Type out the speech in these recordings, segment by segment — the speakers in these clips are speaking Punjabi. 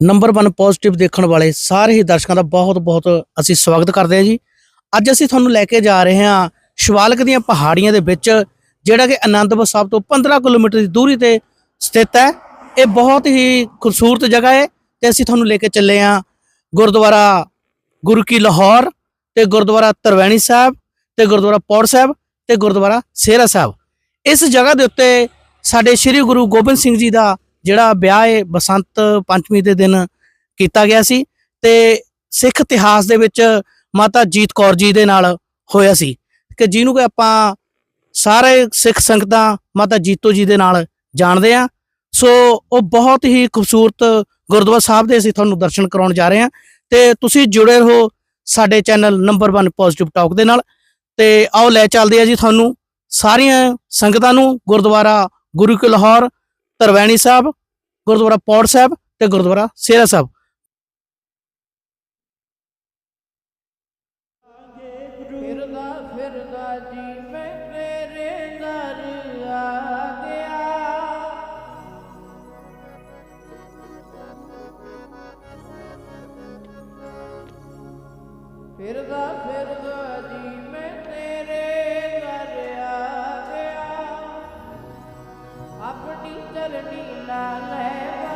ਨੰਬਰ 1 ਪੋਜ਼ਿਟਿਵ ਦੇਖਣ ਵਾਲੇ ਸਾਰੇ ਹੀ ਦਰਸ਼ਕਾਂ ਦਾ ਬਹੁਤ-ਬਹੁਤ ਅਸੀਂ ਸਵਾਗਤ ਕਰਦੇ ਹਾਂ ਜੀ। ਅੱਜ ਅਸੀਂ ਤੁਹਾਨੂੰ ਲੈ ਕੇ ਜਾ ਰਹੇ ਹਾਂ ਸ਼ਿਵਾਲਕ ਦੀਆਂ ਪਹਾੜੀਆਂ ਦੇ ਵਿੱਚ, ਜਿਹੜਾ ਕਿ ਆਨੰਦਪੁਰ ਸਾਹਿਬ ਤੋਂ 15 ਕਿਲੋਮੀਟਰ ਦੀ ਦੂਰੀ ਤੇ ਸਥਿਤ ਹੈ। ਇਹ ਬਹੁਤ ਹੀ ਖੂਬਸੂਰਤ ਜਗ੍ਹਾ ਹੈ ਤੇ ਅਸੀਂ ਤੁਹਾਨੂੰ ਲੈ ਕੇ ਚੱਲੇ ਹਾਂ ਗੁਰਦੁਆਰਾ ਗੁਰੂ ਕੀ ਲਾਹੌਰ ਤੇ ਗੁਰਦੁਆਰਾ ਤਰਵੈਣੀ ਸਾਹਿਬ ਤੇ ਗੁਰਦੁਆਰਾ ਪੌੜ ਸਾਹਿਬ ਤੇ ਗੁਰਦੁਆਰਾ ਸੇਰਾ ਸਾਹਿਬ। ਇਸ ਜਗ੍ਹਾ ਦੇ ਉੱਤੇ ਸਾਡੇ ਸ੍ਰੀ ਗੁਰੂ ਗੋਬਿੰਦ ਸਿੰਘ ਜੀ ਦਾ ਜਿਹੜਾ ਵਿਆਹ ਹੈ ਬਸੰਤ ਪੰਚਮੀ ਦੇ ਦਿਨ ਕੀਤਾ ਗਿਆ ਸੀ ਤੇ ਸਿੱਖ ਇਤਿਹਾਸ ਦੇ ਵਿੱਚ ਮਾਤਾ ਜੀਤ ਕੌਰ ਜੀ ਦੇ ਨਾਲ ਹੋਇਆ ਸੀ ਕਿ ਜਿਹਨੂੰ ਕਿ ਆਪਾਂ ਸਾਰੇ ਸਿੱਖ ਸੰਗਤਾਂ ਮਾਤਾ ਜੀਤੋ ਜੀ ਦੇ ਨਾਲ ਜਾਣਦੇ ਆ। ਸੋ ਉਹ ਬਹੁਤ ਹੀ ਖੂਬਸੂਰਤ ਗੁਰਦੁਆਰਾ ਸਾਹਿਬ ਦੇ ਅਸੀਂ ਤੁਹਾਨੂੰ ਦਰਸ਼ਨ ਕਰਾਉਣ ਜਾ ਰਹੇ ਹਾਂ ਤੇ ਤੁਸੀਂ ਜੁੜੇ ਰਹੋ ਸਾਡੇ ਚੈਨਲ ਨੰਬਰ 1 ਪੋਜ਼ਿਟਿਵ ਟਾਕ ਦੇ ਨਾਲ ਤੇ ਆਓ ਲੈ ਚੱਲਦੇ ਆ ਜੀ ਤੁਹਾਨੂੰ ਸਾਰੀਆਂ ਸੰਗਤਾਂ ਨੂੰ ਗੁਰਦੁਆਰਾ ਗੁਰੂ ਕੀ ਲਾਹੌਰ ਤਰਵੈਣੀ ਸਾਹਿਬ ਗੁਰਦੁਆਰਾ ਪੌੜ ਸਾਹਿਬ ਤੇ ਗੁਰਦੁਆਰਾ ਸੇਰਾ ਸਾਹਿਬ। ਫਿਰਦਾ ਫਿਰਦਾ ਜੀ ਮੈਂ ਤੇਰੇ ਚਰਣੀ ਨਾਲ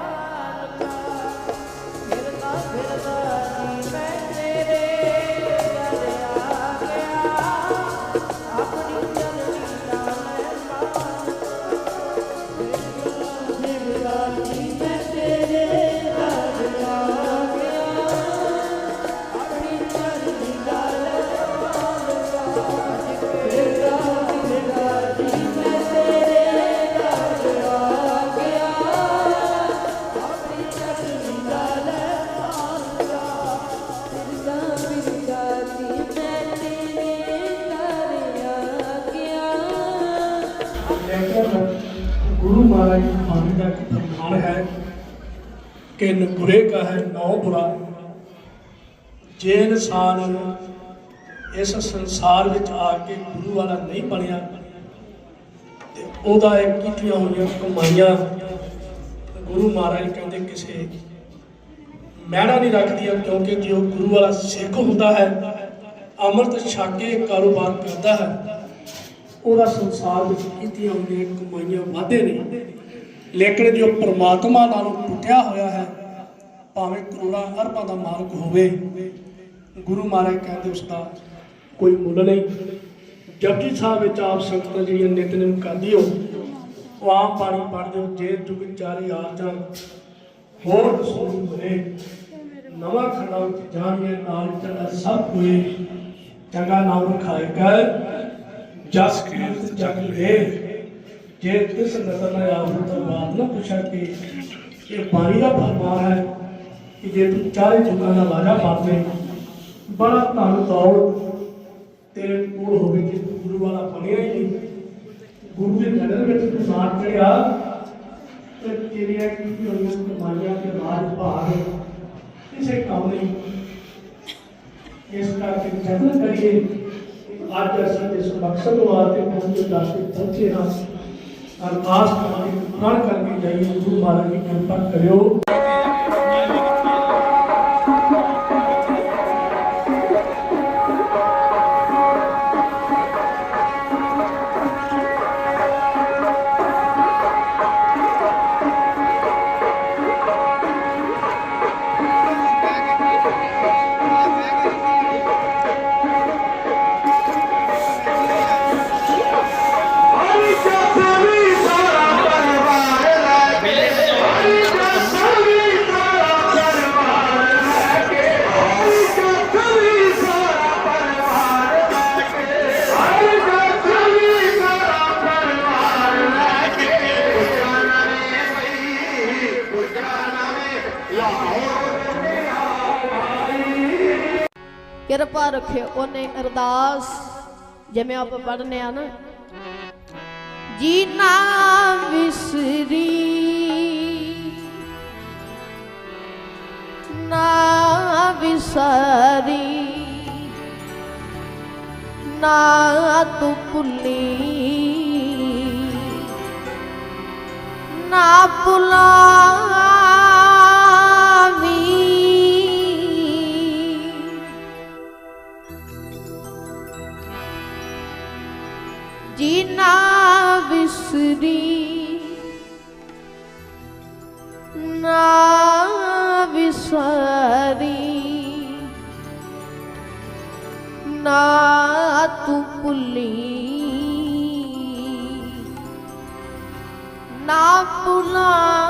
महाराज की वाणी का एक प्रमाण है कि न बुरे का है नौ बुरा ਜੇ ਇਨਸਾਨ ਇਸ ਸੰਸਾਰ ਵਿੱਚ ਆ ਕੇ ਗੁਰੂ ਵਾਲਾ ਨਹੀਂ ਬਣਿਆ ਤੇ ਉਹਦਾ ਇਹ ਕੀਤੀਆਂ ਹੋਈਆਂ ਕਮਾਈਆਂ ਗੁਰੂ ਮਹਾਰਾਜ ਕਹਿੰਦੇ ਕਿਸੇ ਮਹਿਣਾ ਨਹੀਂ ਰੱਖਦੀਆਂ ਕਿਉਂਕਿ ਜੇ ਉਹ ਗੁਰੂ ਵਾਲਾ ਸਿੱਖ ਹੁੰਦਾ ਹੈ ਅੰਮ੍ਰਿਤ ਛਕ ਕੇ ਕਾਰੋਬਾਰ ਕਰਦਾ ਹੈ ਉਹਦਾ ਸੰਸਾਰ ਵਿੱਚ ਕੀਤੀਆਂ ਹੋਈਆਂ ਕਮਾਈਆਂ ਵਾਧੇ ਨੇ। ਲੇਕਿਨ ਜੋ ਪ੍ਰਮਾਤਮਾ ਨਾਲ ਟੁੱਟਿਆ ਹੋਇਆ ਹੈ, ਭਾਵੇਂ ਕਰੋੜਾਂ ਅਰਬਾਂ ਦਾ ਮਾਲਕ ਹੋਵੇ, ਗੁਰੂ ਮਹਾਰਾਜ ਕਹਿੰਦੇ ਉਸ ਦਾ ਕੋਈ ਮੁੱਲ ਨਹੀਂ। ਜਪਜੀ ਸਾਹਿਬ ਵਿੱਚ ਆਪ ਸੰਗਤਾਂ ਜਿਹੜੀਆਂ ਨਿਤਨੇਮ ਕਰਦੀ ਹੋ ਉਹ ਆਮ ਪਾਣੀ ਪੜ੍ਹਦੇ ਹੋ ਜੇ ਜੁਗ ਚਾਰੇ ਆਰ ਜਾਣ, ਹੋਰ ਸੁਣੀ ਬਰੇ ਨਵਾਂ ਖੰਡਾ ਵਿੱਚ ਜਾਣੀਏ, ਨਾਲ ਚੰਗਾ ਸਭ ਹੋਏ ਚੰਗਾ ਨਾਮ ਰਖਾਏ ਕਰ। ਜਸ ਕੀਰਤ ਜਗ ਲੇ ਜੇ ਤਿਸ ਨਜ਼ਰ ਨਾ ਆਵੂ ਤਾਂ ਬਾਤ ਨਾ ਪੁੱਛਾ ਕਿ ਇਹ ਬਾਣੀ ਦਾ ਫਰਮਾਨ ਹੈ ਕਿ ਜੇ ਤੂੰ ਚਾਰੇ ਜੁਗਾਂ ਦਾ ਵਾਜਾ ਪਾਵੇ ਬੜਾ ਧਨ ਦੌੜ ਤੇਰੇ ਕੋਲ ਹੋਵੇ ਕਿ ਤੂੰ ਗੁਰੂ ਵਾਲਾ ਬਣਿਆ ਹੀ ਨਹੀਂ। ਗੁਰੂ ਦੇ ਨਗਰ ਵਿੱਚ ਤੂੰ ਸਾਥ ਚੜਿਆ ਤੇ ਤੇਰੀਆਂ ਕੀ ਹੋਈਆਂ ਕਮਾਈਆਂ ਤੇ ਰਾਜ ਭਾਗ। ਕਿਸੇ ਕੰਮ ਨਹੀਂ। ਇਸ ਕਰਕੇ ਯਤਨ ਕਰੀਏ। ਅੱਜ ਅਸੀਂ ਇਸ ਮਕਸਦ ਨੂੰ ਆਤੇ ਪਹੁੰਚੇ ਜਾਤੇ ਪਹੁੰਚੇ ਹਾਂ। ਅਰਦਾਸ ਕਰਾਂਗੇ ਪ੍ਰਣ ਕਰਕੇ ਜਾਈਏ, ਗੁਰੂ ਮਹਾਰਾਜ ਦੀ ਕਿਰਪਾ ਕਰਿਓ। ਕਿਰਪਾ ਰੱਖਿਓ, ਉਹਨੇ ਅਰਦਾਸ, ਜਿਵੇਂ ਆਪ ਪੜ੍ਹਨੇ ਆ ਨਾ। ਜੀ ਨਾ ਵਿਸਰੀ ਨਾ ਵਿਸਰੀ, ਨਾ ਤੂੰ ਭੁੱਲੀ, ਨਾ ਭੁਲਾਵੇਂ ਵਿਸਰੀ ਨਾ ਵਿਸਰੀ ਨਾ ਤੂੰ ਭੁੱਲੀ ਨਾ ਭੁਲਾ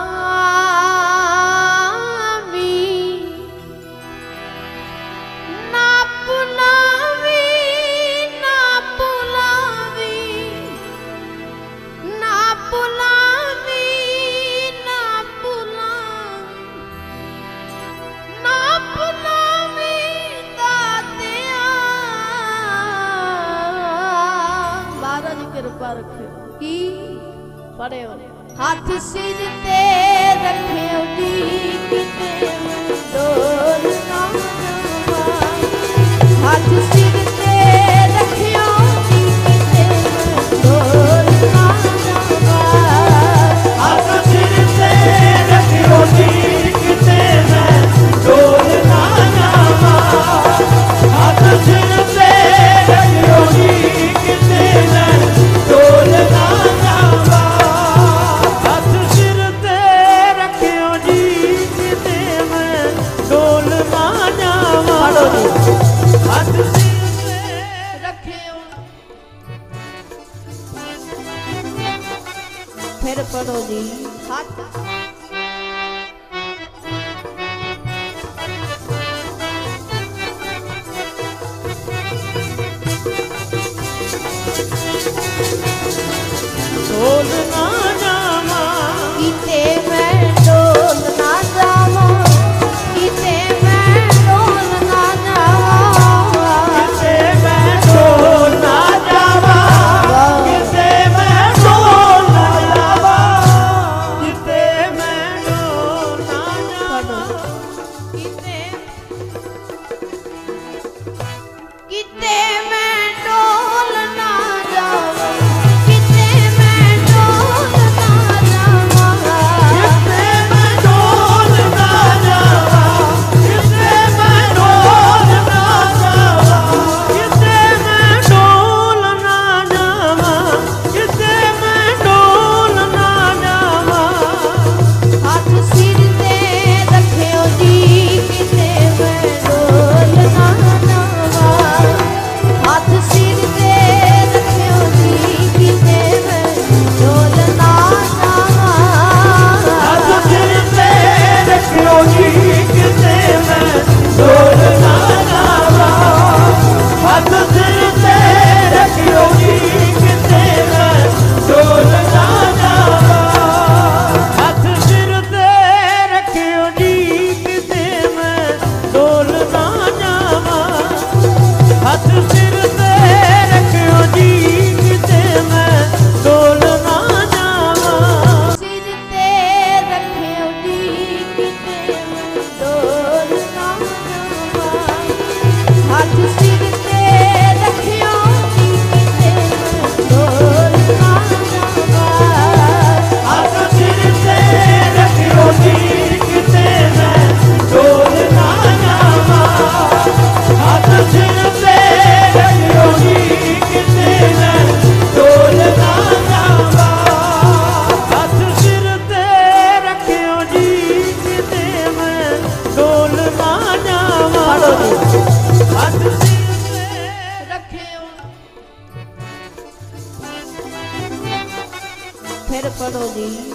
melody.